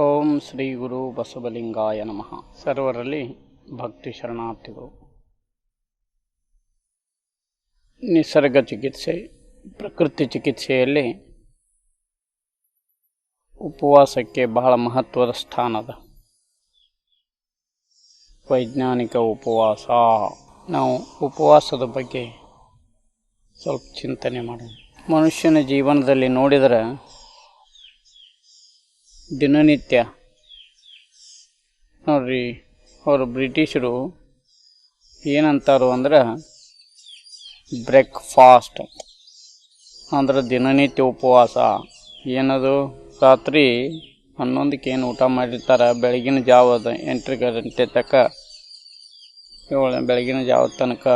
ಓಂ ಶ್ರೀ ಗುರು ಬಸವಲಿಂಗಾಯ ನಮಃ. ಸರ್ವರಲ್ಲಿ ಭಕ್ತಿ ಶರಣಾರ್ಥಿಗಳು. ನಿಸರ್ಗ ಚಿಕಿತ್ಸೆ, ಪ್ರಕೃತಿ ಚಿಕಿತ್ಸೆಯಲ್ಲಿ ಉಪವಾಸಕ್ಕೆ ಬಹಳ ಮಹತ್ವದ ಸ್ಥಾನದ ವೈಜ್ಞಾನಿಕ ಉಪವಾಸ. ನಾವು ಉಪವಾಸದ ಬಗ್ಗೆ ಸ್ವಲ್ಪ ಚಿಂತನೆ ಮಾಡೋಣ. ಮನುಷ್ಯನ ಜೀವನದಲ್ಲಿ ನೋಡಿದರೆ ದಿನನಿತ್ಯ. ನೋಡ್ರಿ, ಅವರು ಬ್ರಿಟಿಷರು ಏನಂತಾರು ಅಂದ್ರೆ ಬ್ರೇಕ್ಫಾಸ್ಟ್ ಅಂತ. ಅಂದ್ರೆ ದಿನನಿತ್ಯ ಉಪವಾಸ. ಏನದು? ರಾತ್ರಿ ಹನ್ನೊಂದಕ್ಕೆ ಏನು ಊಟ ಮಾಡಿರ್ತಾರೆ? ಬೆಳಗಿನ ಜಾವದ ಎಂಟು ಗಂಟೆ ತನಕ ಏಳು ಬೆಳಗಿನ ಜಾವದ ತನಕ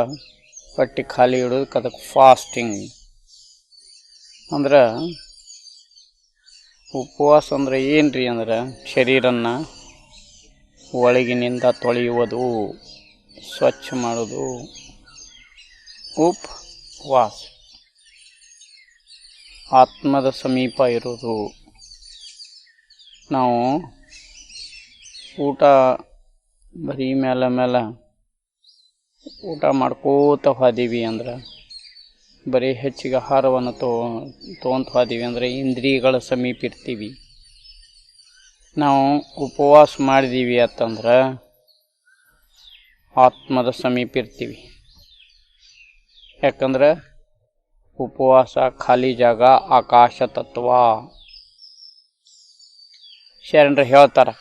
ಹೊಟ್ಟೆ ಖಾಲಿ ಇಡೋದಕ್ಕೆ ಅದಕ್ಕೆ ಫಾಸ್ಟಿಂಗ್ ಅಂದ್ರೆ ಉಪವಾಸ ಅಂದ್ರೆ ಏನ್ರಿ ಅಂದ್ರೆ ಶರೀರನ್ನು ಒಳಗಿನಿಂದ ತೊಳೆಯುವುದು, ಸ್ವಚ್ಛ ಮಾಡೋದು ಉಪವಾಸ. ಆತ್ಮದ ಸಮೀಪ ಇರೋದು ನಾವು ಊಟ ಬರೀ ಮೇಲೆ ಮೇಲೆ ಊಟ ಮಾಡ್ಕೋತ ಹೋದೀವಿ ಅಂದ್ರೆ ಬರೀ ಹೆಚ್ಚಿಗೆ ಆಹಾರವನ್ನು ತೊ ತೊಗೊಂತ ಹೋದೀವಿ ಅಂದರೆ ಇಂದ್ರಿಯಗಳ ಸಮೀಪ ಇರ್ತೀವಿ ನಾವು ಉಪವಾಸ ಮಾಡಿದೀವಿ ಅಂತಂದ್ರೆ ಆತ್ಮದ ಸಮೀಪ ಇರ್ತೀವಿ ಯಾಕಂದ್ರೆ ಉಪವಾಸ ಖಾಲಿ ಜಾಗ ಆಕಾಶ ತತ್ವ. ಶರಣರು ಹೇಳ್ತಾರೆ,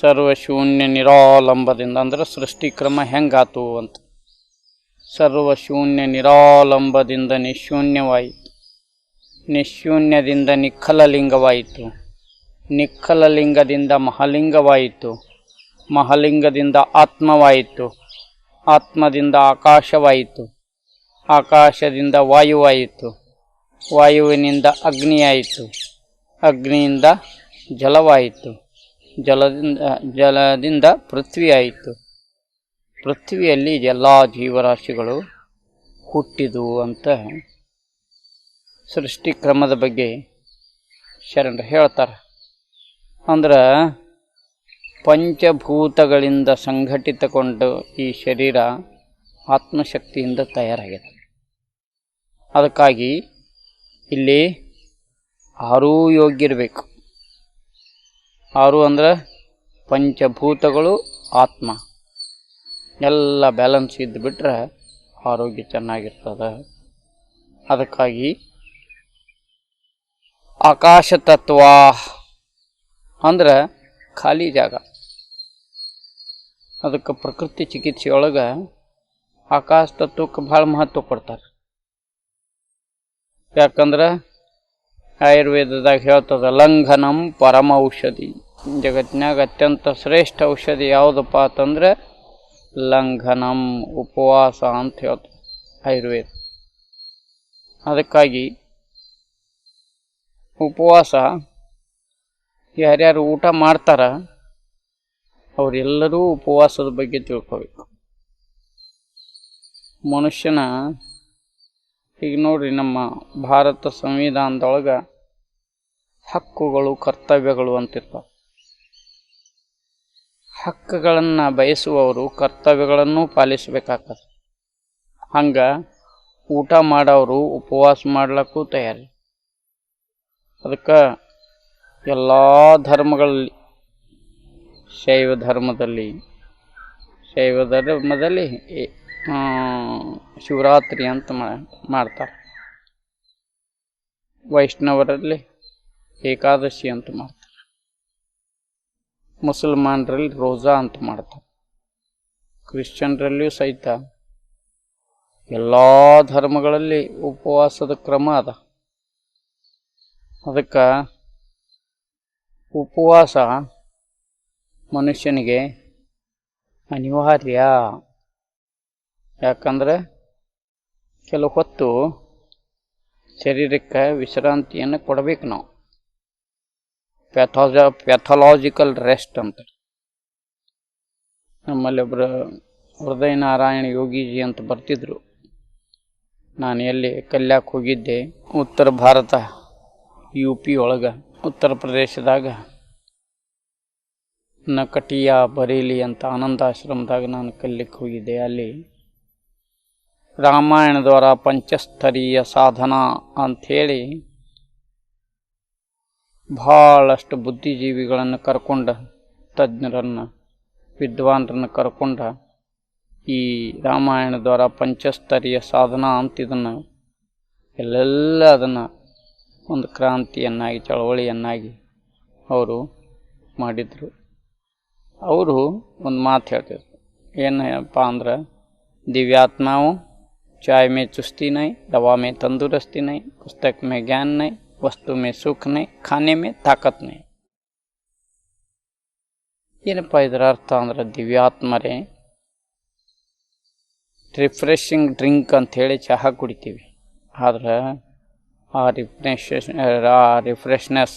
ಸರ್ವಶೂನ್ಯ ನಿರಾಲಂಬದಿಂದ ಅಂದ್ರೆ ಸೃಷ್ಟಿಕ್ರಮ ಹೆಂಗಾತು ಅಂತ. ಸರ್ವಶೂನ್ಯ ನಿರಾಲಂಬದಿಂದ ನಿಶೂನ್ಯವಾಯಿತು. ನಿಶೂನ್ಯದಿಂದ ನಿಖಲಲಿಂಗವಾಯಿತು. ನಿಖಲಲಿಂಗದಿಂದ ಮಹಾಲಿಂಗವಾಯಿತು. ಮಹಾಲಿಂಗದಿಂದ ಆತ್ಮವಾಯಿತು. ಆತ್ಮದಿಂದ ಆಕಾಶವಾಯಿತು. ಆಕಾಶದಿಂದ ವಾಯುವಾಯಿತು. ವಾಯುವಿನಿಂದ ಅಗ್ನಿಯಾಯಿತು. ಅಗ್ನಿಯಿಂದ ಜಲವಾಯಿತು. ಜಲದಿಂದ ಜಲದಿಂದ ಪೃಥ್ವಿ ಆಯಿತು ಪೃಥ್ವಿಯಲ್ಲಿ ಎಲ್ಲ ಜೀವರಾಶಿಗಳು ಹುಟ್ಟಿದು ಅಂತ ಸೃಷ್ಟಿ ಕ್ರಮದ ಬಗ್ಗೆ ಶರಣರು ಹೇಳ್ತಾರೆ. ಅಂದ್ರೆ ಪಂಚಭೂತಗಳಿಂದ ಸಂಘಟಿತಗೊಂಡು ಈ ಶರೀರ ಆತ್ಮಶಕ್ತಿಯಿಂದ ತಯಾರಾಗಿದೆ. ಅದಕ್ಕಾಗಿ ಇಲ್ಲಿ ಆರೂ ಯೋಗ್ಯ ಇರಬೇಕು. ಆರು ಅಂದ್ರೆ ಪಂಚಭೂತಗಳು ಆತ್ಮ. ಎಲ್ಲ ಬ್ಯಾಲೆನ್ಸ್ ಇದ್ದು ಬಿಟ್ರೆ ಆರೋಗ್ಯ ಚೆನ್ನಾಗಿರ್ತದೆ. ಅದಕ್ಕಾಗಿ ಆಕಾಶ ತತ್ವ ಅಂದ್ರೆ ಖಾಲಿ ಜಾಗ. ಅದಕ್ಕೆ ಪ್ರಕೃತಿ ಚಿಕಿತ್ಸೆಯೊಳಗೆ ಆಕಾಶ ತತ್ವಕ್ಕೆ ಭಾಳ ಮಹತ್ವ ಕೊಡ್ತಾರೆ. ಯಾಕಂದ್ರೆ ಆಯುರ್ವೇದದಾಗ ಹೇಳ್ತದೆ, ಲಂಘನಂ ಪರಮ ಔಷಧಿ. ಜಗತ್ತಿನಾಗ ಅತ್ಯಂತ ಶ್ರೇಷ್ಠ ಔಷಧಿ ಯಾವುದಪ್ಪ ಅಂತಂದ್ರೆ ಲಂಘನಂ ಉಪವಾಸ ಅಂತ ಹೇಳ್ತಾರೆ ಆಯುರ್ವೇದ. ಅದಕ್ಕಾಗಿ ಉಪವಾಸ ಯಾರ್ಯಾರು ಊಟ ಮಾಡ್ತಾರ, ಅವರೆಲ್ಲರೂ ಉಪವಾಸದ ಬಗ್ಗೆ ತಿಳ್ಕೋಬೇಕು. ಮನುಷ್ಯನ, ಈಗ ನೋಡ್ರಿ ನಮ್ಮ ಭಾರತ ಸಂವಿಧಾನದೊಳಗೆ ಹಕ್ಕುಗಳು, ಕರ್ತವ್ಯಗಳು ಅಂತಿರ್ತಾವೆ. ಹಕ್ಕುಗಳನ್ನು ಬಯಸುವವರು ಕರ್ತವ್ಯಗಳನ್ನು ಪಾಲಿಸಬೇಕಾಗ್ತದೆ. ಹಂಗೆ ಊಟ ಮಾಡೋರು ಉಪವಾಸ ಮಾಡ್ಲಿಕ್ಕೂ ತಯಾರಿ. ಅದಕ್ಕೆ ಎಲ್ಲ ಧರ್ಮಗಳಲ್ಲಿ, ಶೈವ ಧರ್ಮದಲ್ಲಿ ಶೈವ ಧರ್ಮದಲ್ಲಿ ಶಿವರಾತ್ರಿ ಅಂತ ಮಾಡ್ತಾರೆ. ವೈಷ್ಣವರಲ್ಲಿ ಏಕಾದಶಿ ಅಂತ ಮಾಡ್ತಾರೆ. ಮುಸಲ್ಮಾನರಲ್ಲಿ ರೋಜಾ ಅಂತ ಮಾಡ್ತಾರೆ. ಕ್ರಿಶ್ಚಿಯನ್ರಲ್ಲಿಯೂ ಸಹಿತ ಎಲ್ಲ ಧರ್ಮಗಳಲ್ಲಿ ಉಪವಾಸದ ಕ್ರಮ ಅದ. ಅದಕ್ಕೆ ಉಪವಾಸ ಮನುಷ್ಯನಿಗೆ ಅನಿವಾರ್ಯ. ಯಾಕಂದ್ರೆ ಕೆಲವು ಹೊತ್ತು ಶರೀರಕ್ಕೆ ವಿಶ್ರಾಂತಿಯನ್ನು ಕೊಡಬೇಕು ನಾವು. ಪ್ಯಾಥಾಜ ಪ್ಯಾಥಲಾಜಿಕಲ್ ರೆಸ್ಟ್ ಅಂತ. ನಮ್ಮಲ್ಲಿ ಒಬ್ಬರು ಹೃದಯ ನಾರಾಯಣ ಯೋಗೀಜಿ ಅಂತ ಬರ್ತಿದ್ರು. ನಾನು ಎಲ್ಲಿ ಕಲ್ಯಾಕ್ ಹೋಗಿದ್ದೆ, ಉತ್ತರ ಭಾರತ ಯು ಪಿ ಒಳಗೆ, ಉತ್ತರ ಪ್ರದೇಶದಾಗ, ನಕಟಿಯ ಬರೀಲಿ ಅಂತ ಆನಂದಾಶ್ರಮದಾಗ ನಾನು ಕಲ್ಲಿಕ್ಕೆ ಹೋಗಿದ್ದೆ. ಅಲ್ಲಿ ರಾಮಾಯಣದವರ ಪಂಚಸ್ತರೀಯ ಸಾಧನ ಅಂಥೇಳಿ ಭಾಳಷ್ಟು ಬುದ್ಧಿಜೀವಿಗಳನ್ನು ಕರ್ಕೊಂಡ, ತಜ್ಞರನ್ನು ವಿದ್ವಾನ್ರನ್ನು ಕರ್ಕೊಂಡ, ಈ ರಾಮಾಯಣದ್ವಾರ ಪಂಚಸ್ತರೀಯ ಸಾಧನ ಅಂತ ಇದನ್ನು, ಎಲ್ಲೆಲ್ಲ ಅದನ್ನು ಒಂದು ಕ್ರಾಂತಿಯನ್ನಾಗಿ, ಚಳವಳಿಯನ್ನಾಗಿ ಅವರು ಮಾಡಿದರು. ಅವರು ಒಂದು ಮಾತು ಹೇಳ್ತಿದ್ರು. ಏನಪ್ಪ ಅಂದ್ರೆ, ದಿವ್ಯಾತ್ಮಾವು ಚಾಯ್ ಮೇ ಚುಸ್ತಿ ನೈ, ದವಾ ಮೇ ತಂದೂರಸ್ತಿ ನೈ, ಪುಸ್ತಕ ಮೇ ಜ್ಞಾನ ನೈ वस्तु में सुख नहीं खाने में ताकत नहीं ಏನಪ್ಪ ಇದರ ಅರ್ಥ ಅಂದ್ರೆ ದಿವ್ಯಾತ್ಮರೇ ರಿಫ್ರೆಶಿಂಗ್ ಡ್ರಿಂಕ್ ಅಂಥೇಳಿ ಚಹಾ ಕುಡಿತೀವಿ ಆದ್ರೆ ಆ ರಿಫ್ರೆಶ್ ಆ ರಿಫ್ರೆಶ್ನೆಸ್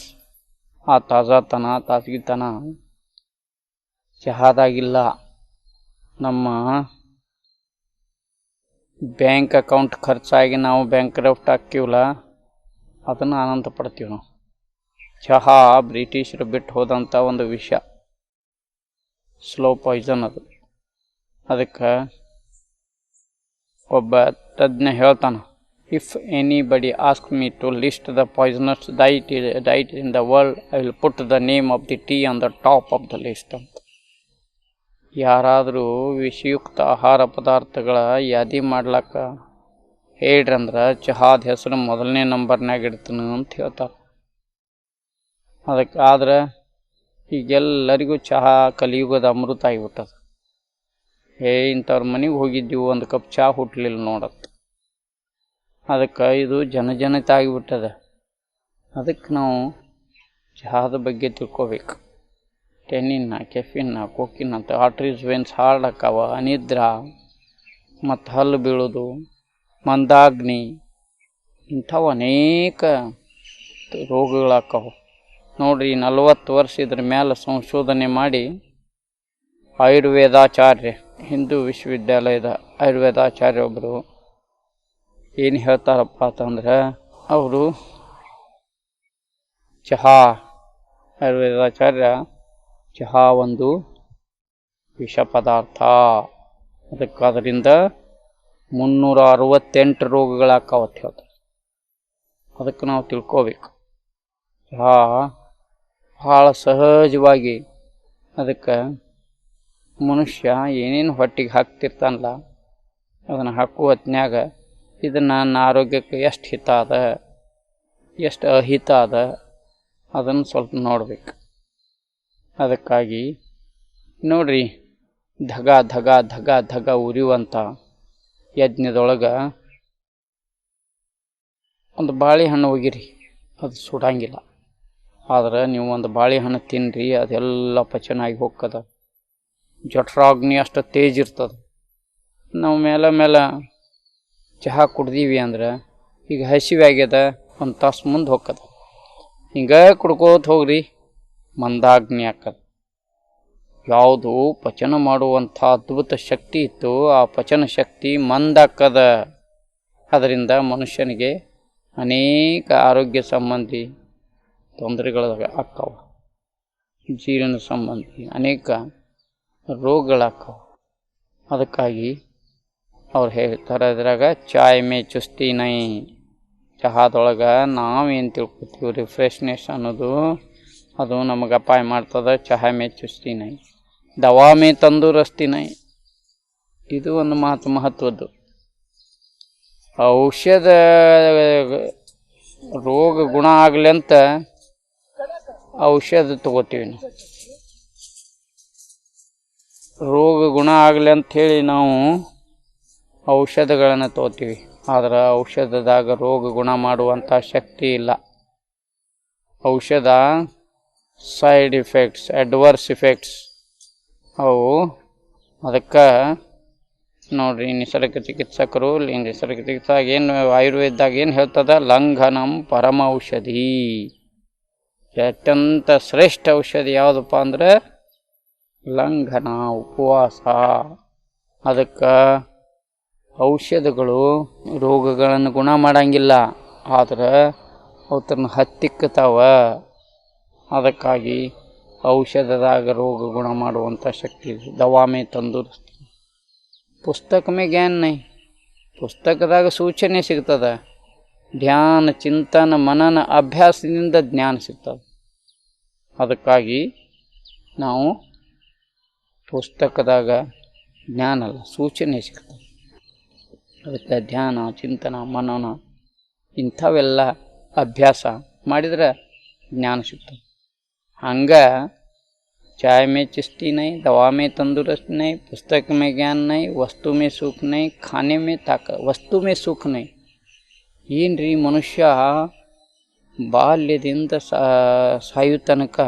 ಆ ತಾಜಾತನ ತಾಜಗಿತನ ಚಹಾದಾಗಿಲ್ಲ ನಮ್ಮ ಬ್ಯಾಂಕ್ ಅಕೌಂಟ್ ಖರ್ಚಾಗಿ ನಾವು ಬ್ಯಾಂಕ್ ರಫ್ಟ್ ಹಾಕ್ತೀವಲ್ಲ ಅದನ್ನು ಆನಂದ ಪಡ್ತೀವಿ ನಾವು. ಚಹಾ ಬ್ರಿಟಿಷರು ಬಿಟ್ಟು ಹೋದಂಥ ಒಂದು ವಿಷ ಸ್ಲೋ ಪಾಯ್ಸನ್ ಅದು. ಅದಕ್ಕೆ ಒಬ್ಬ ತಜ್ಞ ಹೇಳ್ತಾನೆ if anybody ask me to list the poisonous diet diet in the world I will put the name of the tea on the top of the list ಅಂತ. ಯಾರಾದರೂ ವಿಷಯುಕ್ತ ಆಹಾರ ಪದಾರ್ಥಗಳ ಯಾದಿ ಮಾಡ್ಲಕ್ಕ ಹೇಳ್ರಂದ್ರೆ ಚಹಾದ ಹೆಸರು ಮೊದಲನೇ ನಂಬರ್ನಾಗ ಇಡ್ತೀನಿ ಅಂತ ಹೇಳ್ತಾರೆ. ಅದಕ್ಕೆ ಆದ್ರೆ ಈಗೆಲ್ಲರಿಗೂ ಚಹಾ ಕಲಿಯುಗದ ಅಮೃತ ಆಗಿಬಿಟ್ಟದ. ಏ, ಇಂಥವ್ರ ಮನೆಗೆ ಹೋಗಿದ್ದೀವಿ, ಒಂದು ಕಪ್ ಚಹಾ ಹುಟ್ಟಲಿಲ್ಲ ನೋಡತ್ತೆ ಅದಕ್ಕೆ ಇದು ಜನಜನಿತ ಆಗಿಬಿಟ್ಟದ. ಅದಕ್ಕೆ ನಾವು ಚಹಾದ ಬಗ್ಗೆ ತಿಳ್ಕೊಬೇಕು. ಟೆನ್ನಿನ ಕೆಫಿನ್ನ ಕೊಕ್ಕಿನ ಅಂತ ಆಟ್ರೀಸ್ ವೇನ್ಸ್ ಹಾರ್ಡ್ ಹಾಕಾವ ಅನಿದ್ರ ಮತ್ತು ಹಲ್ಲು ಬೀಳೋದು. ಮಂದಾಗ್ನಿ ಇಂಥವು ಅನೇಕ ರೋಗಗಳಾಕವು ನೋಡ್ರಿ ನಲವತ್ತು ವರ್ಷ ಇದ್ರ ಮೇಲೆ ಸಂಶೋಧನೆ ಮಾಡಿ ಆಯುರ್ವೇದಾಚಾರ್ಯ, ಹಿಂದೂ ವಿಶ್ವವಿದ್ಯಾಲಯದ ಆಯುರ್ವೇದಾಚಾರ್ಯ ಒಬ್ಬರು ಏನು ಹೇಳ್ತಾರಪ್ಪ ಅಂತಂದ್ರೆ, ಅವರು ಚಹಾ, ಆಯುರ್ವೇದಾಚಾರ್ಯ ಚಹಾ ಒಂದು ವಿಷ ಪದಾರ್ಥ. ಅದಕ್ಕೆ ಮುನ್ನೂರ ಅರವತ್ತೆಂಟು ರೋಗಗಳಾಕಾವತ್ತು ಹೇಳ್ತಾರೆ. ಅದಕ್ಕೆ ನಾವು ತಿಳ್ಕೋಬೇಕು. ಹಾ ಭಾಳ ಸಹಜವಾಗಿ ಅದಕ್ಕೆ ಮನುಷ್ಯ ಏನೇನು ಹೊಟ್ಟಿಗೆ ಹಾಕ್ತಿರ್ತಾನಲ್ಲ, ಅದನ್ನು ಹಾಕುವ ಹೊತ್ನ್ಯಾಗ ಇದು ನನ್ನ ಆರೋಗ್ಯಕ್ಕೆ ಎಷ್ಟು ಹಿತ ಅದ, ಎಷ್ಟು ಅಹಿತ ಅದ, ಅದನ್ನು ಸ್ವಲ್ಪ ನೋಡಬೇಕು. ಅದಕ್ಕಾಗಿ ನೋಡ್ರಿ, ಧಗ ಧಗ ಧಗ ಧಗ ಉರಿಯುವಂಥ ಯಜ್ಞದೊಳಗೆ ಒಂದು ಬಾಳೆಹಣ್ಣು ಒಗಿರಿ. ಅದು ಸುಡಂಗಿಲ್ಲ. ಆದ್ರೆ ನೀವು ಒಂದು ಬಾಳೆಹಣ್ಣು ತಿನ್ನಿರಿ ಅದೆಲ್ಲ ಪಚನ ಆಗಿ ಜಠರಾಗ್ನಿ ಅಷ್ಟು ತೇಜ್ ಇರ್ತದೆ. ನಾವು ಮೇಲೆ ಮೇಲೆ ಚಹಾ ಕುಡ್ದೀವಿ ಅಂದ್ರೆ ಈಗ ಹಸಿವೆ ಆಗ್ಯದ, ಒಂದು ತಾಸು ಮುಂದೆ ಹೋಗ್ತದ ಹಿಂಗೆ ಕುಡ್ಕೋತ ಹೋಗ್ರಿ, ಮಂದಾಗ್ನಿ ಆಕದ ಯಾವುದು ಪಚನ ಮಾಡುವಂಥ ಅದ್ಭುತ ಶಕ್ತಿ ಇತ್ತು, ಆ ಪಚನ ಶಕ್ತಿ ಮಂದಕ್ಕದ ಅದರಿಂದ ಮನುಷ್ಯನಿಗೆ ಅನೇಕ ಆರೋಗ್ಯ ಸಂಬಂಧಿ ತೊಂದರೆಗಳು ಆಕ್ಕವ ಜೀರ್ಣ ಸಂಬಂಧಿ ಅನೇಕ ರೋಗಗಳಾಕ್ಕವ ಅದಕ್ಕಾಗಿ ಅವ್ರು ಹೇಳ್ತಾರೆ ಅದ್ರಾಗ, ಚಾಯ್ ಮೇ ಚುಸ್ತಿ ನೈ. ಚಹಾದೊಳಗೆ ನಾವೇನು ತಿಳ್ಕೊತೀವಿ ರಿಫ್ರೆಶ್ನೆಸ್ ಅನ್ನೋದು. ಅದು ನಮಗೆ ಅಪಾಯ ಮಾಡ್ತದೆ ಚಹಾ ಮೇ ಚುಸ್ತಿ ನೈ. ದವಾ ತಂದೂರಸ್ತಿನೈ ಇದು ಒಂದು ಮಾತು ಮಹತ್ವದ್ದು. ಔಷಧ ರೋಗ ಗುಣ ಆಗಲಿ ಅಂತ ಔಷಧ ತಗೋತೀವಿ ನಾವು. ರೋಗ ಗುಣ ಆಗಲಿ ಅಂಥೇಳಿ ನಾವು ಔಷಧಗಳನ್ನು ತಗೋತೀವಿ. ಆದರೆ ಔಷಧದಾಗ ರೋಗ ಗುಣ ಮಾಡುವಂಥ ಶಕ್ತಿ ಇಲ್ಲ. ಔಷಧ ಸೈಡ್ ಇಫೆಕ್ಟ್ಸ್, ಅಡ್ವರ್ಸ್ ಇಫೆಕ್ಟ್ಸ್. ಅವು ಅದಕ್ಕೆ ನೋಡಿರಿ ನಿಸರ್ಗ ಚಿಕಿತ್ಸಕರು ಇಲ್ಲಿ ನಿಸರ್ಗ ಚಿಕಿತ್ಸಾಗ ಏನು ಆಯುರ್ವೇದದಾಗ ಏನು ಹೇಳ್ತದ? ಲಂಘನಂ ಪರಮ ಔಷಧಿ. ಅತ್ಯಂತ ಶ್ರೇಷ್ಠ ಔಷಧಿ ಯಾವುದಪ್ಪ ಅಂದ್ರೆ ಲಂಘನ, ಉಪವಾಸ. ಅದಕ್ಕೆ ಔಷಧಗಳು ರೋಗಗಳನ್ನು ಗುಣ ಮಾಡಂಗಿಲ್ಲ. ಆದ್ರೆ ಅವತ್ತನ್ನು ಹತ್ತಿಕ್ಕತಾವ. ಅದಕ್ಕಾಗಿ ಔಷಧದಾಗ ರೋಗ ಗುಣ ಮಾಡುವಂಥ ಶಕ್ತಿ ಇದೆ. ದವಾಮೆ ತಂದೂರಿಸ್ತಿ ಪುಸ್ತಕ ಮೇ ಜ್ಞಾನ ನೈ. ಪುಸ್ತಕದಾಗ ಸೂಚನೆ ಸಿಗ್ತದೆ. ಧ್ಯಾನ, ಚಿಂತನ, ಮನನ ಅಭ್ಯಾಸದಿಂದ ಜ್ಞಾನ ಸಿಗ್ತದೆ. ಅದಕ್ಕಾಗಿ ನಾವು ಪುಸ್ತಕದಾಗ ಜ್ಞಾನ ಅಲ್ಲ, ಸೂಚನೆ ಸಿಗ್ತದೆ. ಅದಕ್ಕೆ ಧ್ಯಾನ, ಚಿಂತನ, ಮನನ ಇಂಥವೆಲ್ಲ ಅಭ್ಯಾಸ ಮಾಡಿದರೆ ಜ್ಞಾನ ಸಿಗ್ತದೆ. ಹಂಗೆ चाय में चिश्ती नहीं दवा में तंदुरुस्त नहीं पुस्तक में ज्ञान नहीं वस्तु में सुख नहीं खाने में ताकत ವಸ್ತು ಮೇ ಸುಖ नहीं ಏನ್ರಿ ಮನುಷ್ಯ ಬಾಲ್ಯದಿಂದ ಸಾಯೋ ತನಕ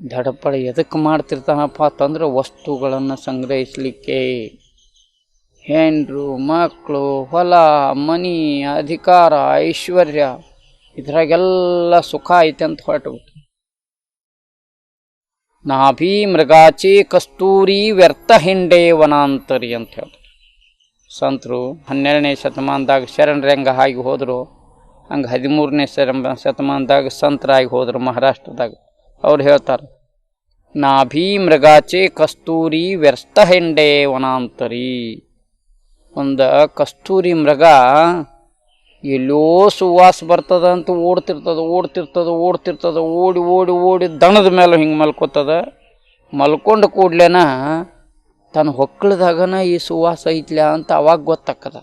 ದಡಪಡ ಎದಕ್ಕೆ ಮಾಡ್ತಿರ್ತಾನಪ್ಪ ಅಂತಂದ್ರೆ ವಸ್ತುಗಳನ್ನು ಸಂಗ್ರಹಿಸಲಿಕ್ಕೆ ಹೆಂಡ್ರು ಮಕ್ಕಳು ಹೊಲ ಮನಿ ಅಧಿಕಾರ ಐಶ್ವರ್ಯ ಇದ್ರಾಗೆಲ್ಲ ಸುಖ ಐತೆ ಅಂತ ಹೊರಟುಬಿಟ್ಟು ನಾಭಿ ಮೃಗಾಚಿ ಕಸ್ತೂರಿ ವ್ಯರ್ಥ ಹಿಂಡೆ ವನಾಂತರಿ ಅಂತ ಹೇಳ್ತಾರೆ. ಸಂತರು ಹನ್ನೆರಡನೇ ಶತಮಾನದಾಗ ಶರಣರು ಹೆಂಗೆ ಆಗಿ ಹೋದರು, ಹಂಗೆ ಹದಿಮೂರನೇ ಶರ ಶತಮಾನದಾಗ ಸಂತರಾಗಿ ಹೋದರು ಮಹಾರಾಷ್ಟ್ರದಾಗ. ಅವ್ರು ಹೇಳ್ತಾರೆ, ನಾಭಿ ಮೃಗಾಚೆ ಕಸ್ತೂರಿ ವ್ಯರ್ಥ ಹಿಂಡೆ ವನಾಂತರಿ. ಒಂದು ಕಸ್ತೂರಿ ಮೃಗ ಎಲ್ಲೋ ಸುವಾಸ ಬರ್ತದ ಅಂತ ಓಡ್ತಿರ್ತದೆ ಓಡ್ತಿರ್ತದೆ, ಓಡ್ತಿರ್ತದ, ಓಡಿ ಓಡಿ ಓಡಿ ದಣದ ಮೇಲೆ ಹಿಂಗೆ ಮಲ್ಕೋತದ. ಮಲ್ಕೊಂಡು ಕೂಡ್ಲೇನ ತನ್ನ ಹೊಕ್ಕಳದಾಗನ ಈ ಸುವಾಸ ಐತ್ಲ ಅಂತ ಅವಾಗ ಗೊತ್ತಾಕದ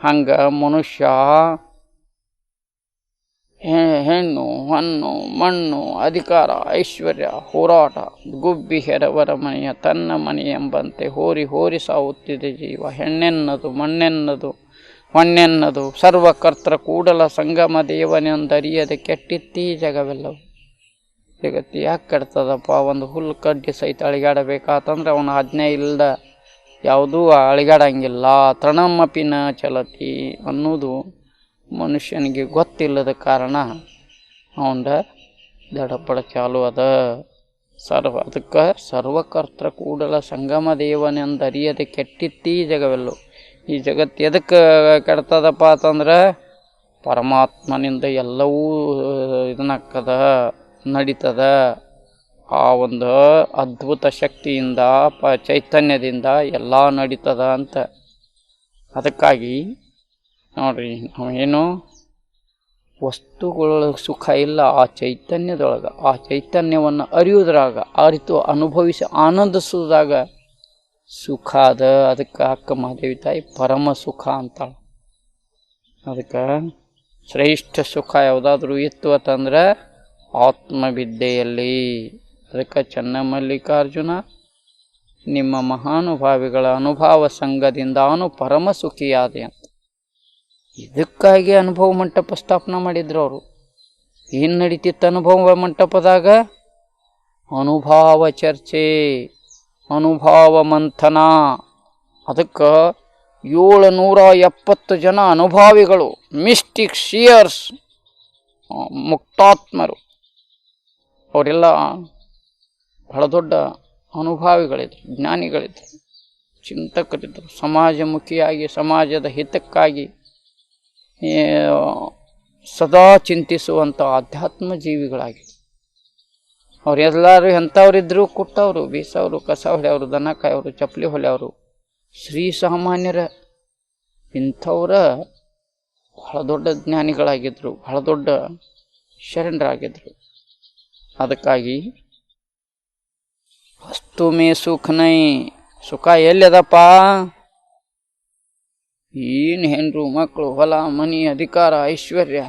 ಹಂಗೆ ಮನುಷ್ಯ ಹೆಣ್ಣು, ಹಣ್ಣು, ಮಣ್ಣು, ಅಧಿಕಾರ, ಐಶ್ವರ್ಯ, ಹೋರಾಟ, ಗುಬ್ಬಿ ಹೆರವರ ಮನೆಯ ತನ್ನ ಮನೆ ಎಂಬಂತೆ ಹೋರಿ ಹೋರಿ ಸಾವುತ್ತಿದೆ ಜೀವ, ಹೆಣ್ಣೆನ್ನದು, ಮಣ್ಣೆನ್ನದು. ಮಣ್ಣೆನ್ನದು ಸರ್ವಕರ್ತೃ ಕೂಡಲ ಸಂಗಮ ದೇವನೆಂದರಿಯದೆ ಕೆಟ್ಟಿತ್ತೀ ಜಗವೆಲ್ಲವು. ಜಗತ್ತು ಯಾಕೆ ಕೆಡ್ತದಪ್ಪ? ಒಂದು ಹುಲ್ಲು ಕಡ್ಡಿ ಸಹಿತ ಅಳಿಗಾಡಬೇಕಾತಂದ್ರೆ ಅವನ ಆಜ್ಞೆ ಇಲ್ಲದ ಯಾವುದೂ ಅಳಿಗಾಡಂಗಿಲ್ಲ. ತೃಣಮಪಿನ ಚಲತಿ ಅನ್ನೋದು ಮನುಷ್ಯನಿಗೆ ಗೊತ್ತಿಲ್ಲದ ಕಾರಣ ಅವಂದ ದಡಪಡ ಚಾಲು ಅದ. ಸರ್ವ ಅದಕ್ಕೆ ಸರ್ವಕರ್ತೃ ಕೂಡಲ ಸಂಗಮ ದೇವನೆಂದರಿಯದೆ ಕೆಟ್ಟಿತ್ತೀ ಜಗವೆಲ್ಲವು. ಈ ಜಗತ್ತು ಎದಕ್ಕೆ ಕೆಡ್ತದಪ್ಪ ಅಂತಂದ್ರೆ ಪರಮಾತ್ಮನಿಂದ ಎಲ್ಲವೂ ಇದನ್ನಾಗ್ತದ ನಡೀತದ. ಆ ಒಂದು ಅದ್ಭುತ ಶಕ್ತಿಯಿಂದ, ಪ, ಚೈತನ್ಯದಿಂದ ಎಲ್ಲ ನಡೀತದ ಅಂತ. ಅದಕ್ಕಾಗಿ ನೋಡ್ರಿ, ನಾವೇನು ವಸ್ತುಗಳ ಸುಖ ಇಲ್ಲ, ಆ ಚೈತನ್ಯದೊಳಗೆ, ಆ ಚೈತನ್ಯವನ್ನು ಅರಿಯುವುದ್ರಾಗ ಅರಿತು ಅನುಭವಿಸಿ ಆನಂದಿಸೋದಾಗ ಸುಖ ಅದ, ಅದಕ್ಕೆ ಅಕ್ಕ ಮಹಾದೇವಿ ತಾಯಿ ಪರಮ ಸುಖ ಅಂತಾಳೆ. ಅದಕ್ಕೆ ಶ್ರೇಷ್ಠ ಸುಖ ಯಾವುದಾದ್ರೂ ಇತ್ತು ಅಂತಂದ್ರೆ ಆತ್ಮವಿದ್ಯೆಯಲ್ಲಿ. ಅದಕ್ಕೆ ಚನ್ನಮಲ್ಲಿಕಾರ್ಜುನ ನಿಮ್ಮ ಮಹಾನುಭಾವಿಗಳ ಅನುಭವ ಸಂಘದಿಂದ ಅವನು ಪರಮ ಸುಖಿಯಾದೆ ಅಂತ. ಇದಕ್ಕಾಗಿ ಅನುಭವ ಮಂಟಪ ಸ್ಥಾಪನೆ ಮಾಡಿದ್ರು ಅವರು. ಏನು ನಡೀತಿತ್ತು ಅನುಭವ ಮಂಟಪದಾಗ? ಅನುಭವ ಚರ್ಚೆ. ಅನುಭವ ಮಂಥನ ಅದಕ್ಕೆ ಏಳು ನೂರ ಎಪ್ಪತ್ತು ಜನ ಅನುಭಾವಿಗಳು, ಮಿಸ್ಟಿಕ್ ಶಿಯರ್ಸ್ ಮುಕ್ತಾತ್ಮರು. ಅವರೆಲ್ಲ ಬಹಳ ದೊಡ್ಡ ಅನುಭಾವಿಗಳಿದ್ರು, ಜ್ಞಾನಿಗಳಿದ್ರು ಚಿಂತಕರಿದ್ದರು ಸಮಾಜಮುಖಿಯಾಗಿ, ಸಮಾಜದ ಹಿತಕ್ಕಾಗಿ ಸದಾ ಚಿಂತಿಸುವಂಥ ಆಧ್ಯಾತ್ಮ ಜೀವಿಗಳಾಗಿ ಅವರೆಲ್ಲರೂ ಎಂಥವ್ರಿದ್ರು ಕುಟ್ಟವರು, ಬೀಸವರು ಕಸ ಹೊಳೆಯವರು ದನ ಕಾಯವರು ಚಪ್ಪಲಿ ಹೊಲೆಯವರು, ಶ್ರೀ ಸಾಮಾನ್ಯರ ಇಂಥವ್ರ ಬಹಳ ದೊಡ್ಡ ಜ್ಞಾನಿಗಳಾಗಿದ್ದರು ಬಹಳ ದೊಡ್ಡ ಶರಣರಾಗಿದ್ದರು ಅದಕ್ಕಾಗಿ ವಸ್ತು ಮೇ ಸುಖ ನೈ, ಸುಖ ಎಲ್ಲಿದಪ್ಪ? ಏನು ಹೆಣ್ಣು ಮಕ್ಕಳು ಹೊಲ, ಮನಿ, ಅಧಿಕಾರ, ಐಶ್ವರ್ಯ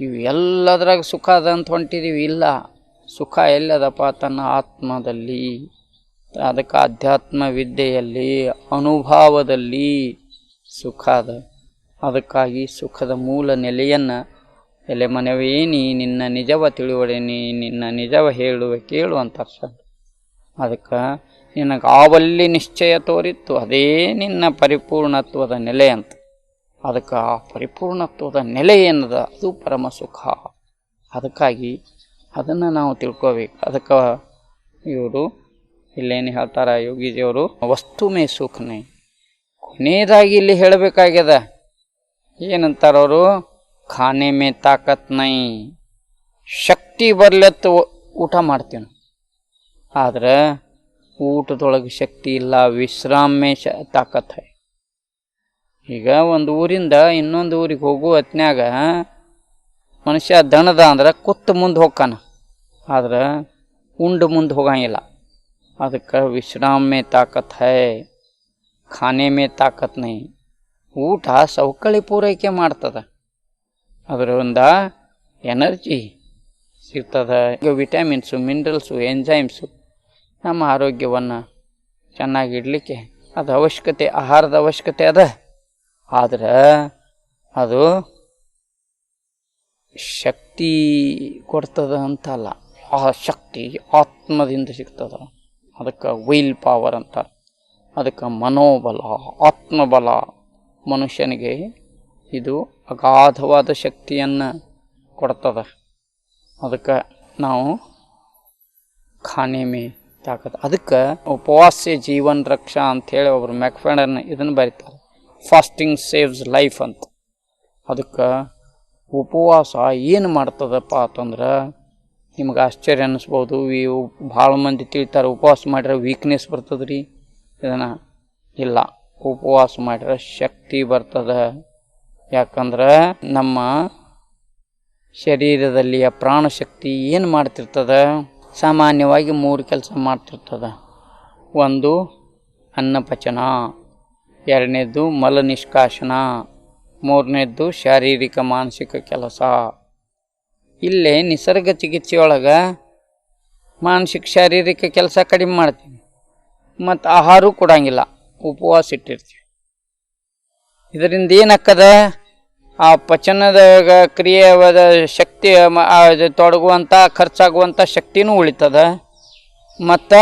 ಇವು ಎಲ್ಲದ್ರಾಗ ಸುಖ ಅದ ಅಂತ ಹೊಂಟಿದೀವಿ, ಇಲ್ಲ. ಸುಖ ಎಲ್ಲದಪ್ಪ ತನ್ನ ಆತ್ಮದಲ್ಲಿ, ಅದಕ್ಕೆ ಆಧ್ಯಾತ್ಮ ವಿದ್ಯೆಯಲ್ಲಿ ಅನುಭವದಲ್ಲಿ ಸುಖ ಅದ. ಅದಕ್ಕಾಗಿ ಸುಖದ ಮೂಲ ನೆಲೆಯನ್ನು, ಎಲೆ ಮನವೇ ನೀ ನಿನ್ನ ನಿಜವ ತಿಳುವಡೆ ನೀ ನಿನ್ನ ನಿಜವ ಹೇಳುವ, ಕೇಳು ಅಂತ ಅರ್ಥ. ಅದಕ್ಕೆ ನಿನಗೆ ಆವಲ್ಲಿ ನಿಶ್ಚಯ ತೋರಿತ್ತು, ಅದೇ ನಿನ್ನ ಪರಿಪೂರ್ಣತ್ವದ ನೆಲೆ ಅಂತ. ಅದಕ್ಕೆ ಆ ಪರಿಪೂರ್ಣತ್ವದ ನೆಲೆ ಏನದ? ಅದು ಪರಮ ಸುಖ. ಅದಕ್ಕಾಗಿ ಅದನ್ನು ನಾವು ತಿಳ್ಕೋಬೇಕು ಅದಕ್ಕೆ ಇವರು ಇಲ್ಲೇನು ಹೇಳ್ತಾರೆ ಯೋಗೀಜಿಯವರು? ವಸ್ತು ಮೇ ಸುಖನೇ ಕೊನೆಯದಾಗಿ ಇಲ್ಲಿ ಹೇಳಬೇಕಾಗ್ಯದ. ಏನಂತಾರ ಅವರು ಖಾನೆ ಮೇ ತಾಕತ್ ನೈ. ಶಕ್ತಿ ಬರ್ಲತ್ತು ಊಟ ಮಾಡ್ತೀವಿ. ಆದ್ರೆ ಊಟದೊಳಗೆ ಶಕ್ತಿ ಇಲ್ಲ, ವಿಶ್ರಾಮೆ ಶ ತಾಕತ್ ಈಗ ಒಂದು ಊರಿಂದ ಇನ್ನೊಂದು ಊರಿಗೆ ಹೋಗುವ ಹೊತ್ನ್ಯಾಗ ಮನುಷ್ಯ ದಣದ ಅಂದ್ರೆ ಕುತ್ತು ಮುಂದೆ ಹೋಗ್ಕಾನ. ಆದ್ರೆ ಉಂಡು ಮುಂದೆ ಹೋಗಂಗಿಲ್ಲ. ಅದಕ್ಕೆ ವಿಶ್ರಾಮ ಮೇ ತಾಕತ್ ಹೈ, ಖಾನೆ ಮೇ ತಾಕತ್ ನೈ. ಊಟ ಸವಕಳಿ ಪೂರೈಕೆ ಮಾಡ್ತದೆ. ಅದರಿಂದ ಎನರ್ಜಿ ಸಿಗ್ತದೆ. ಈಗ ವಿಟಮಿನ್ಸು, ಮಿನರಲ್ಸು, ಎಂಜೈಮ್ಸು ನಮ್ಮ ಆರೋಗ್ಯವನ್ನು ಚೆನ್ನಾಗಿ ಇಡಲಿಕ್ಕೆ ಅದು ಅವಶ್ಯಕತೆ, ಆಹಾರದ ಅವಶ್ಯಕತೆ ಅದ. ಆದ್ರೆ ಅದು ಶಕ್ತಿ ಕೊಡ್ತದ ಅಂತಲ್ಲ ಆ ಶಕ್ತಿ ಆತ್ಮದಿಂದ ಸಿಗ್ತದ. ಅದಕ್ಕೆ ವೈಲ್ ಪವರ್ ಅಂತ ಅದಕ್ಕೆ ಮನೋಬಲ, ಆತ್ಮಬಲ. ಮನುಷ್ಯನಿಗೆ ಇದು ಅಗಾಧವಾದ ಶಕ್ತಿಯನ್ನು ಕೊಡ್ತದ. ಅದಕ್ಕೆ ನಾವು ಖಾನೆ ಮೇ ತಾಕತ್. ಅದಕ್ಕೆ ಉಪವಾಸ್ಯ ಜೀವನ ರಕ್ಷಾ ಅಂಥೇಳಿ ಒಬ್ರು ಮ್ಯಾಕ್ಫೆಡನ್ ಇದನ್ನು ಬರೀತಾರೆ. ಫಾಸ್ಟಿಂಗ್ ಸೇವ್ಸ್ ಲೈಫ್ ಅಂತ. ಅದಕ್ಕೆ ಉಪವಾಸ ಏನು ಮಾಡ್ತದಪ್ಪ ಅಂತಂದ್ರೆ ನಿಮ್ಗೆ ಆಶ್ಚರ್ಯ ಅನ್ನಿಸ್ಬೋದು ಈ ಭಾಳ ಮಂದಿ ತಿಳ್ತಾರೆ ಉಪವಾಸ ಮಾಡಿದ್ರೆ ವೀಕ್ನೆಸ್ ಬರ್ತದೆ ರೀ ಇದನ್ನು ಇಲ್ಲ, ಉಪವಾಸ ಮಾಡಿದ್ರೆ ಶಕ್ತಿ ಬರ್ತದ. ಯಾಕಂದ್ರೆ ನಮ್ಮ ಶರೀರದಲ್ಲಿಯ ಪ್ರಾಣಶಕ್ತಿ ಏನು ಮಾಡ್ತಿರ್ತದೆ? ಸಾಮಾನ್ಯವಾಗಿ ಮೂರು ಕೆಲಸ ಮಾಡ್ತಿರ್ತದೆ. ಒಂದು ಅನ್ನಪಚನ, ಎರಡನೇದು ಮಲ ನಿಷ್ಕಾಶನ ಮೂರನೇದ್ದು ಶಾರೀರಿಕ ಮಾನಸಿಕ ಕೆಲಸ. ಇಲ್ಲೇ ನಿಸರ್ಗ ಚಿಕಿತ್ಸೆಯೊಳಗೆ ಮಾನಸಿಕ ಶಾರೀರಿಕ ಕೆಲಸ ಕಡಿಮೆ ಮಾಡ್ತೀವಿ ಮತ್ತು ಆಹಾರ ಕೊಡಂಗಿಲ್ಲ. ಉಪವಾಸ ಇಟ್ಟಿರ್ತೀವಿ ಇದರಿಂದ ಏನಕ್ಕದ ಆ ಪಚನದ ಕ್ರಿಯೆಯಾದ ಶಕ್ತಿ ತೊಡಗುವಂಥ ಖರ್ಚಾಗುವಂಥ ಶಕ್ತಿನೂ ಉಳಿತದ. ಮತ್ತು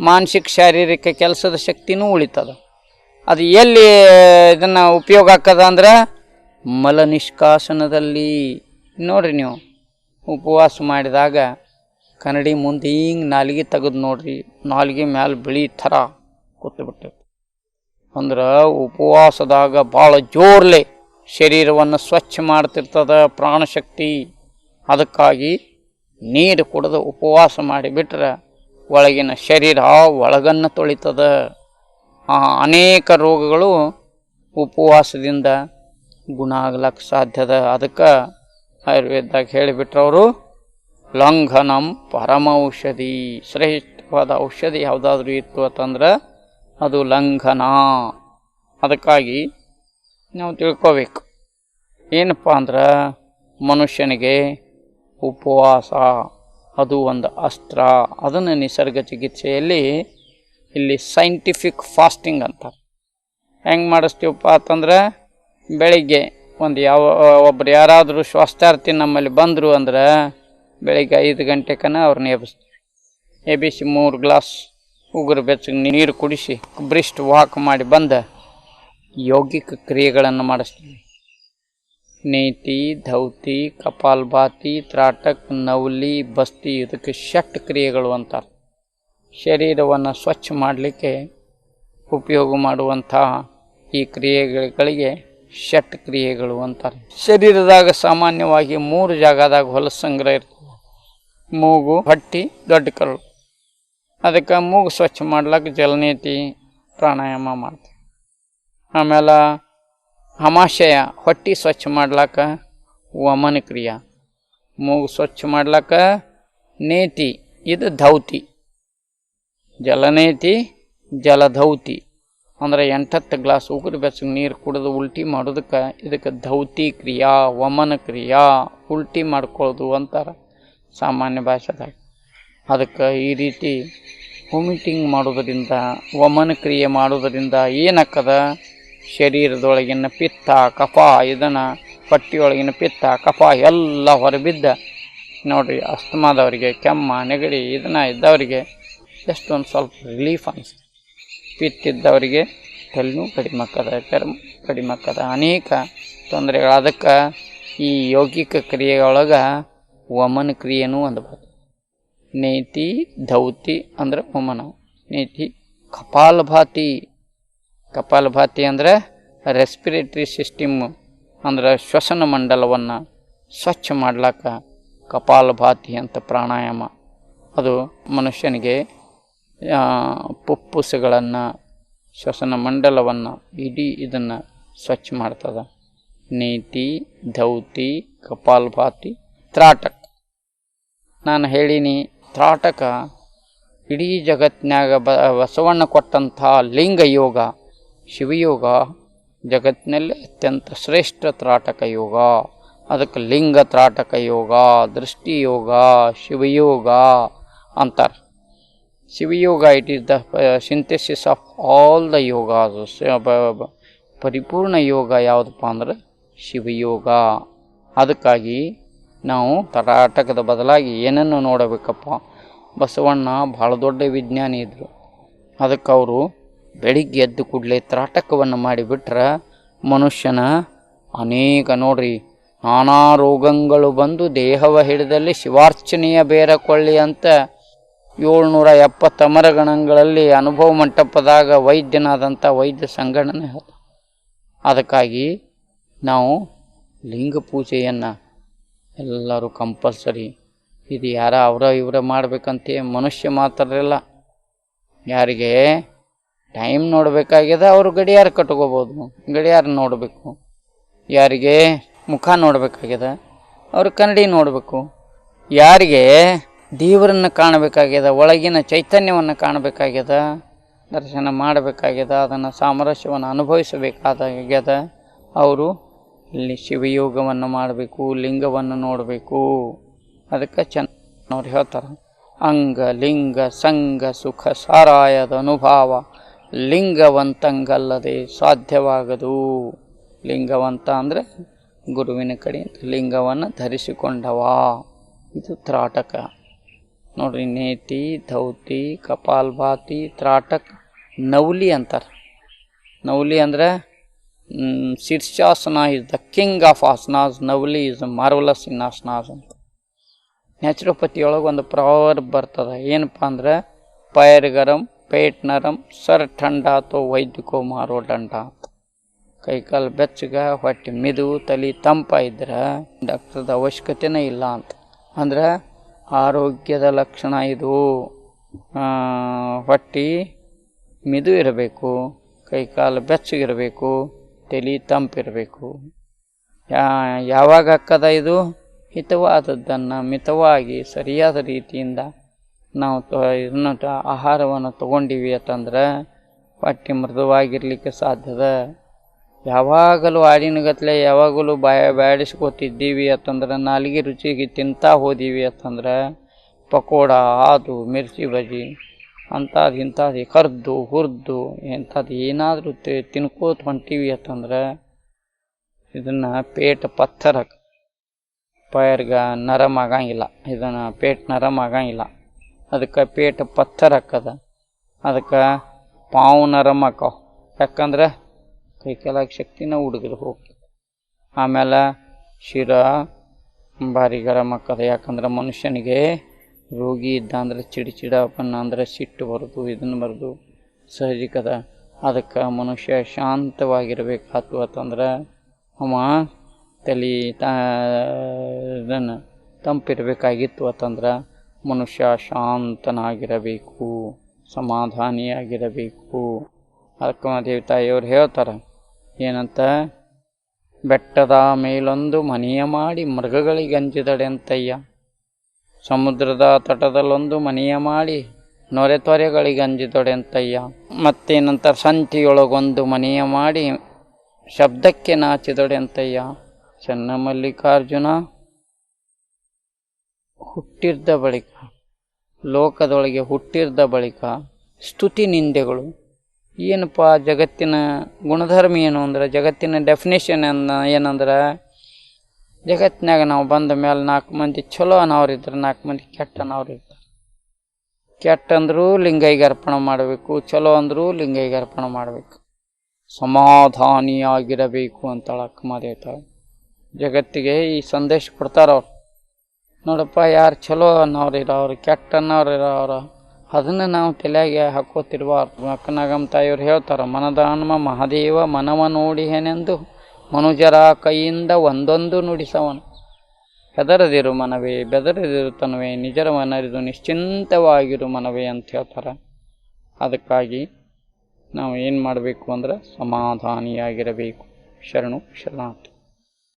ಮಾನಸಿಕ ಶಾರೀರಿಕ ಕೆಲಸದ ಶಕ್ತಿನೂ ಉಳಿತದ. ಅದು ಎಲ್ಲಿ, ಇದನ್ನು ಉಪಯೋಗ ಆಗ್ತದ ಅಂದ್ರೆ ಮಲ ನಿಷ್ಕಾಸನದಲ್ಲಿ ನೋಡ್ರಿ ನೀವು, ಉಪವಾಸ ಮಾಡಿದಾಗ ಕನ್ನಡಿ ಮುಂದೆ ಹಿಂಗೆ ನಾಲಿಗೆ ತೆಗೆದು ನೋಡ್ರಿ, ನಾಲಿಗೆ ಮ್ಯಾಲೆ ಬಿಳಿ ಥರ ಕೂತು ಬಿಟ್ಟಿರ್ತದೆ ಅಂದ್ರೆ ಉಪವಾಸದಾಗ ಭಾಳ ಜೋರ್ಲೆ ಶರೀರವನ್ನು ಸ್ವಚ್ಛ ಮಾಡ್ತಿರ್ತದ ಪ್ರಾಣಶಕ್ತಿ. ಅದಕ್ಕಾಗಿ ನೀರು ಕುಡಿದು ಉಪವಾಸ ಮಾಡಿಬಿಟ್ರೆ ಒಳಗಿನ ಶರೀರ ಒಳಗನ್ನು ತೊಳಿತದ. ಅನೇಕ ರೋಗಗಳು ಉಪವಾಸದಿಂದ ಗುಣ ಆಗ್ಲಕ್ಕೆ ಸಾಧ್ಯದ. ಅದಕ್ಕೆ ಆಯುರ್ವೇದದಾಗ ಹೇಳಿಬಿಟ್ರವರು, ಲಂಘನಂ ಪರಮ ಔಷಧಿ ಶ್ರೇಷ್ಠವಾದ ಔಷಧಿ ಯಾವುದಾದ್ರೂ ಇತ್ತು ಅಂತಂದ್ರೆ ಅದು ಲಂಘನ. ಅದಕ್ಕಾಗಿ ನಾವು ತಿಳ್ಕೋಬೇಕು. ಏನಪ್ಪ ಅಂದ್ರೆ, ಮನುಷ್ಯನಿಗೆ ಉಪವಾಸ, ಅದು ಒಂದು ಅಸ್ತ್ರ. ಅದನ್ನು ನಿಸರ್ಗ ಚಿಕಿತ್ಸೆಯಲ್ಲಿ ಇಲ್ಲಿ ಸೈಂಟಿಫಿಕ್ ಫಾಸ್ಟಿಂಗ್ ಅಂತಾರೆ ಹೆಂಗೆ ಮಾಡಿಸ್ತೀವಪ್ಪ ಅಂತಂದ್ರೆ, ಬೆಳಿಗ್ಗೆ ಒಂದು ಯಾವ, ಒಬ್ರು ಯಾರಾದರೂ ಸ್ವಾಸ್ಥ್ಯಾರ್ಥಿ ನಮ್ಮಲ್ಲಿ ಬಂದರು ಅಂದ್ರೆ, ಬೆಳಿಗ್ಗೆ ಐದು ಗಂಟೆಕನ ಅವ್ರನ್ನ ಎಬ್ಬಿಸ್ತೀವಿ. ಎಬ್ಬಿಸಿ ಮೂರು ಗ್ಲಾಸ್ ಉಗುರು ಬೆಚ್ಚಗೆ ನೀರು ಕುಡಿಸಿ, ಬ್ರಿಸ್ಟ್ ವಾಕ್ ಮಾಡಿ ಬಂದ ಯೋಗಿಕ ಕ್ರಿಯೆಗಳನ್ನು ಮಾಡಿಸ್ತೀವಿ. ನೀತಿ, ಧೌತಿ, ಕಪಾಲ್ಭಾತಿ, ತ್ರಾಟಕ್, ನವಲಿ, ಬಸ್ತಿ, ಇದಕ್ಕೆ ಷಟ್ ಕ್ರಿಯೆಗಳು ಅಂತಾರೆ ಶರೀರವನ್ನು ಸ್ವಚ್ಛ ಮಾಡಲಿಕ್ಕೆ ಉಪಯೋಗ ಮಾಡುವಂತಹ ಈ ಕ್ರಿಯೆಗಳಿಗೆ ಷಟ್ ಕ್ರಿಯೆಗಳು ಅಂತಾರೆ. ಶರೀರದಾಗ ಸಾಮಾನ್ಯವಾಗಿ ಮೂರು ಜಾಗದಾಗ ಹೊಲಸು ಸಂಗ್ರಹ ಇರ್ತದೆ. ಮೂಗು ಹೊಟ್ಟಿ ದೊಡ್ಡ ಕರಳು. ಅದಕ್ಕೆ ಮೂಗು ಸ್ವಚ್ಛ ಮಾಡ್ಲಿಕ್ಕೆ ಜಲನೇತಿ ಪ್ರಾಣಾಯಾಮ ಮಾಡ್ತೀವಿ. ಆಮೇಲೆ ಅಮಾಶಯ, ಹೊಟ್ಟಿ ಸ್ವಚ್ಛ ಮಾಡ್ಲಾಕ ವಮನ ಕ್ರಿಯೆ. ಮೂಗು ಸ್ವಚ್ಛ ಮಾಡ್ಲಾಕ ನೇತಿ, ಇದು ಧೌತಿ. ಜಲನೇತಿ, ಜಲಧೌತಿ. ಅಂದ್ರೆ ಎಂಟತ್ತು ಗ್ಲಾಸ್ ಉಗುರು ಬೆಚ್ಚಗೆ ನೀರು ಕುಡಿದು ಉಲ್ಟಿ ಮಾಡೋದಕ್ಕೆ ಇದಕ್ಕೆ ಧೌತಿ ಕ್ರಿಯಾ, ವಮನ ಕ್ರಿಯಾ, ಉಲ್ಟಿ ಮಾಡ್ಕೊಳ್ಳೋದು ಅಂತಾರೆ ಸಾಮಾನ್ಯ ಭಾಷೆದಾಗ. ಅದಕ್ಕೆ ಈ ರೀತಿ ವಾಮಿಟಿಂಗ್ ಮಾಡೋದರಿಂದ, ವಮನ ಕ್ರಿಯೆ ಮಾಡೋದರಿಂದ ಏನಕ್ಕದ? ಶರೀರದೊಳಗಿನ ಪಿತ್ತ, ಕಫ, ಇದನ್ನು ಪಟ್ಟಿಯೊಳಗಿನ ಪಿತ್ತ, ಕಫ ಎಲ್ಲ ಹೊರಬಿದ್ದ. ನೋಡಿರಿ ಅಸ್ತಮಾದವರಿಗೆ ಕೆಮ್ಮ, ನೆಗಡಿ, ಇದನ್ನು ಇದ್ದವರಿಗೆ ಎಷ್ಟೊಂದು ಸ್ವಲ್ಪ ರಿಲೀಫ್ ಅನಿಸ್ತು ಪಿತ್ತಿದ್ದವರಿಗೆ ತಲೆನೂ ಕಡಿಮೆ ಆಕ್ಕದ ಕರ್ಮ ಕಡಿಮೆ ಆಕ್ಕದ ಅನೇಕ ತೊಂದರೆಗಳು. ಅದಕ್ಕೆ ಈ ಯೋಗಿಕ ಕ್ರಿಯೆಯೊಳಗೆ ವಮನ ಕ್ರಿಯೆನೂ ಒಂದು ಬರ್ತದೆ ನೇತಿ, ಧೌತಿ ಅಂದ್ರೆ ವಮನ. ನೇತಿ ಕಪಾಲಭಾತಿ ಕಪಾಲಭಾತಿ ಅಂದರೆ ರೆಸ್ಪಿರೇಟ್ರಿ ಸಿಸ್ಟಮ್ ಅಂದ್ರೆ ಶ್ವಸನ ಮಂಡಲವನ್ನು ಸ್ವಚ್ಛ ಮಾಡ್ಲಾಕ ಕಪಾಲಭಾತಿ ಅಂತ ಪ್ರಾಣಾಯಾಮ. ಅದು ಮನುಷ್ಯನಿಗೆ ಪುಪ್ಪುಸಗಳನ್ನು, ಶ್ವಸನ ಮಂಡಲವನ್ನು ಇಡೀ ಇದನ್ನು ಸ್ವಚ್ಛ ಮಾಡ್ತದೆ. ನೀತಿ, ಧೌತಿ, ಕಪಾಲ್ಭಾತಿ, ತ್ರಾಟಕ. ನಾನು ಹೇಳೀನಿ, ತ್ರಾಟಕ ಇಡೀ ಜಗತ್ತಿನಾಗ ಬ, ಬಸವಣ್ಣ ಕೊಟ್ಟಂಥ ಲಿಂಗ ಯೋಗ ಶಿವಯೋಗ ಜಗತ್ತಿನಲ್ಲಿ ಅತ್ಯಂತ ಶ್ರೇಷ್ಠ ತ್ರಾಟಕ ಯೋಗ. ಅದಕ್ಕೆ ಲಿಂಗ ತ್ರಾಟಕ ಯೋಗ, ದೃಷ್ಟಿ ಯೋಗ, ಶಿವಯೋಗ ಅಂತಾರೆ. Shivayoga it the the synthesis of all the yogas. ಪರಿಪೂರ್ಣ ಯೋಗ ಯಾವುದಪ್ಪ ಅಂದ್ರೆ ಶಿವಯೋಗ. ಅದಕ್ಕಾಗಿ ನಾವು ತರಾಟಕದ ಬದಲಾಗಿ ಏನನ್ನು ನೋಡಬೇಕಪ್ಪ? ಬಸವಣ್ಣ ಭಾಳ ದೊಡ್ಡ ವಿಜ್ಞಾನಿ ಇದ್ದರು ಅದಕ್ಕೆ ಅವರು ಬೆಳಿಗ್ಗೆ ಎದ್ದು ಕೂಡಲೇ ತ್ರಾಟಕವನ್ನು ಮಾಡಿಬಿಟ್ರೆ ಮನುಷ್ಯನ ಅನೇಕ ನೋಡ್ರಿ, ನಾನಾ ರೋಗಗಳು ಬಂದು ದೇಹವ ಹಿಡಿದಲ್ಲಿ ಶಿವಾರ್ಚನೆಯ ಬೇರಕೊಳ್ಳಿ ಅಂತ ಏಳ್ನೂರ ಎಪ್ಪತ್ತ ಮರಗಣಗಳಲ್ಲಿ ಅನುಭವ ಮಂಟಪದಾಗ ವೈದ್ಯನಾದಂಥ ವೈದ್ಯ ಹೇಳ್ದ ಅದಕ್ಕಾಗಿ ನಾವು ಲಿಂಗ ಪೂಜೆಯನ್ನು ಎಲ್ಲರೂ ಕಂಪಲ್ಸರಿ ಇದು ಯಾರ ಅವರ ಇವರ ಮಾಡಬೇಕಂತೆ ಮನುಷ್ಯ ಮಾತ್ರ ಇಲ್ಲ ಯಾರಿಗೆ ಟೈಮ್ ನೋಡಬೇಕಾಗಿದೆ ಅವರು ಗಡಿಯಾರ ಕಟ್ಕೋಬೋದು, ಗಡಿಯಾರ ನೋಡಬೇಕು. ಯಾರಿಗೆ ಮುಖ ನೋಡಬೇಕಾಗಿದೆ ಅವರು ಕನ್ನಡಿ ನೋಡಬೇಕು. ಯಾರಿಗೆ ದೇವರನ್ನು ಕಾಣಬೇಕಾಗ್ಯದ, ಒಳಗಿನ ಚೈತನ್ಯವನ್ನು ಕಾಣಬೇಕಾಗ್ಯದ, ದರ್ಶನ ಮಾಡಬೇಕಾಗ್ಯದ, ಅದನ್ನು ಸಾಮರಸ್ಯವನ್ನು ಅನುಭವಿಸಬೇಕಾದಾಗ್ಯದ, ಅವರು ಇಲ್ಲಿ ಶಿವಯೋಗವನ್ನು ಮಾಡಬೇಕು, ಲಿಂಗವನ್ನು ನೋಡಬೇಕು. ಅದಕ್ಕೆ ಚೆನ್ನವ್ರು ಹೇಳ್ತಾರೆ, ಅಂಗ, ಲಿಂಗ ಸಂಗ ಸುಖ, ಸಾರಾಯದ ಅನುಭವ, ಲಿಂಗವಂತಂಗಲ್ಲದೆ ಸಾಧ್ಯವಾಗದು. ಲಿಂಗವಂತ ಅಂದರೆ ಗುರುವಿನ ಕಡೆಯಿಂದ ಲಿಂಗವನ್ನು ಧರಿಸಿಕೊಂಡವ. ಇದು ತ್ರಾಟಕ. ನೋಡ್ರಿ, ನೇತಿ, ಧೌತಿ ಕಪಾಲ್ಭಾತಿ ತ್ರಾಟಕ್, ನೌಲಿ ಅಂತಾರೆ. ನೌಲಿ ಅಂದರೆ Shirshasana is the king of asanas nauli is marvellous in asanas ಅಂತ. ನ್ಯಾಚುರೋಪತಿ ಒಳಗೆ ಒಂದು ಪ್ರವರ್ ಬರ್ತದೆ, ಏನಪ್ಪ ಅಂದ್ರೆ ಪೈರ್ ಗರಂ ಪೇಟ್ ನರಂ ಸರ್ ಥಂಡಾತೋ ವೈದ್ಯಕೋ, ಮಾರೋ ದಂಡ ಅಂತ. ಕೈಕಾಲು ಬೆಚ್ಚಗೆ, ಹೊಟ್ಟೆ ಮಿದು, ತಲೆ ತಂಪ ಇದ್ರೆ, ಡಾಕ್ಟ್ರದ ಅವಶ್ಯಕತೆನೇ ಇಲ್ಲ ಅಂತ. ಅಂದ್ರೆ ಆರೋಗ್ಯದ ಲಕ್ಷಣ ಇದು. ಹೊಟ್ಟೆ ಮಿದು ಇರಬೇಕು, ಕೈಕಾಲು ಬೆಚ್ಚಗಿರಬೇಕು, ತಲೆ ತಂಪಿರಬೇಕು. ಯಾವಾಗ ಅಕ್ಕದ ಇದು? ಹಿತವಾದದ್ದನ್ನು ಮಿತವಾಗಿ, ಸರಿಯಾದ ರೀತಿಯಿಂದ ನಾವು ತ, ಇದನ್ನ ಆಹಾರವನ್ನು ತಗೊಂಡಿವಿ ಅಂತಂದ್ರೆ ಹೊಟ್ಟೆ ಮೃದುವಾಗಿರಲಿಕ್ಕೆ ಸಾಧ್ಯದ ಯಾವಾಗಲೂ ಹಾಡಿನಗತ್ಲೆ ಯಾವಾಗಲೂ ಬಾಯ ಬ್ಯಾಡಿಸ್ಕೊತಿದ್ದೀವಿ ಅಂತಂದ್ರೆ, ನಾಲಿಗೆ ರುಚಿಗೆ ತಿಂತಾ ಹೋದೀವಿ ಅಂತಂದ್ರೆ, ಪಕೋಡ ಆದು ಮಿರ್ಚಿ ಬಜಿ ಅಂಥದ್ದು ಇಂಥದ್ದು ಕರ್ದು, ಹುರಿದು ಇಂಥದ್ದು ಏನಾದರೂ ತಿನ್ಕೋತ ಹೊಂಟೀವಿ ಅಂತಂದ್ರೆ, ಇದನ್ನು ಪೇಟ ಪತ್ಥರ ಪೈರ್ಗ ನರಮ್ ಆಗಂಗಿಲ್ಲ. ಇದನ್ನು ಪೇಟ್ ನರಮ್ ಆಗಂಗಿಲ್ಲ. ಅದಕ್ಕೆ ಪೇಟ ಪತ್ಥರ ಹಾಕದ ಅದಕ್ಕೆ ಪಾವು ನರಮ್ ಯಾಕಂದ್ರೆ ಕೈ ಕೆಳಗೆ ಶಕ್ತಿನ ಹುಡುಗರು ಹೋಗಿ ಆಮೇಲೆ ಶಿರ, ಭಾರಿ ಗರಮ್ ಹಾಕದ ಯಾಕಂದ್ರೆ ಮನುಷ್ಯನಿಗೆ ರೋಗಿ ಇದ್ದ ಅಂದ್ರೆ, ಚಿಡಿ ಚಿಡಪನ್ನ ಅಂದ್ರೆ, ಸಿಟ್ಟು ಬರೋದು, ಇದನ್ನು ಬರೋದು ಸಹಜಿಕದ ಅದಕ್ಕೆ ಮನುಷ್ಯ ಶಾಂತವಾಗಿರಬೇಕಾತು ಅಂತಂದ್ರೆ ಅವ ತಲೆ ತ, ಇದನ್ನು ತಂಪಿರಬೇಕಾಗಿತ್ತು ಅಂತಂದ್ರೆ ಮನುಷ್ಯ ಶಾಂತನಾಗಿರಬೇಕು, ಸಮಾಧಾನಿಯಾಗಿರಬೇಕು. ಅದಕ್ಕೆ ದೇವಿ ತಾಯಿಯವ್ರು ಹೇಳ್ತಾರೆ ಏನಂತ? ಬೆಟ್ಟದ ಮೇಲೊಂದು ಮನೆಯ ಮಾಡಿ ಮೃಗಗಳಿಗೆ ಅಂಜಿದಡೆಂತಯ್ಯ ಸಮುದ್ರದ ತಟದಲ್ಲೊಂದು ಮನೆಯ ಮಾಡಿ ನೊರೆ ತೊರೆಗಳಿಗೆ ಅಂಜಿದೊಡೆಂತಯ್ಯ ಮತ್ತೇನಂತ ಸಂತಿಯೊಳಗೊಂದು ಮನೆಯ ಮಾಡಿ ಶಬ್ದಕ್ಕೆ ನಾಚಿದೊಡೆಂತಯ್ಯ ಚೆನ್ನ ಮಲ್ಲಿಕಾರ್ಜುನ ಹುಟ್ಟಿದ್ದ ಬಳಿಕ, ಲೋಕದೊಳಗೆ ಹುಟ್ಟಿದ್ದ ಬಳಿಕ ಸ್ತುತಿ ನಿಂದೆಗಳು ಏನಪ್ಪ ಜಗತ್ತಿನ ಗುಣಧರ್ಮ ಏನು ಅಂದ್ರೆ, ಜಗತ್ತಿನ ಡೆಫಿನೇಷನ್ ಅನ್ನ ಏನಂದ್ರೆ ಜಗತ್ತಿನಾಗ ನಾವು ಬಂದ ಮೇಲೆ ನಾಲ್ಕು ಮಂದಿ ಚಲೋ ಅನ್ನೋರು ಇದ್ರೆ ನಾಲ್ಕು ಮಂದಿ ಕೆಟ್ಟ ಅನ್ನೋರು ಇರ್ತಾರೆ ಕೆಟ್ಟ ಅಂದರೂ ಲಿಂಗೈಗೆ ಅರ್ಪಣೆ ಮಾಡಬೇಕು, ಚಲೋ ಅಂದರೂ ಲಿಂಗೈಗೆ ಅರ್ಪಣೆ ಮಾಡಬೇಕು. ಸಮಾಧಾನಿಯಾಗಿರಬೇಕು ಅಂತಾಳ ಅಕ್ಕಮಾದೇತಾಳೆ ಜಗತ್ತಿಗೆ ಈ ಸಂದೇಶ ಕೊಡ್ತಾರವ್ರು. ನೋಡಪ್ಪ, ಯಾರು ಚಲೋ ಅನ್ನೋರು ಇರೋರು ಕೆಟ್ಟ ಅನ್ನೋರು ಇರೋರು ಅದನ್ನು ನಾವು ತಲೆಯಾಗೆ ಹಾಕೋತಿರಬಾರ್ದು ಅಕ್ಕನಾಗಮ್ಮ ತಾಯಿಯವ್ರು ಹೇಳ್ತಾರೆ, ಮನದಾನ್ಮ ಮಹಾದೇವ, ಮನವ ನೋಡಿ ಏನೆಂದು ಮನುಜರ ಕೈಯಿಂದ ಒಂದೊಂದು ನುಡಿಸವನು. ಹೆದರದಿರು ಮನವೇ, ಬೆದರದಿರು ತನವೇ ನಿಜರ ಮನರಿದು ನಿಶ್ಚಿಂತವಾಗಿರು ಮನವೇ ಅಂತ ಹೇಳ್ತಾರೆ. ಅದಕ್ಕಾಗಿ ನಾವು ಏನು ಮಾಡಬೇಕು ಅಂದ್ರೆ ಸಮಾಧಾನಿಯಾಗಿರಬೇಕು. ಶರಣು ಶರಣಾರ್ಥಿ.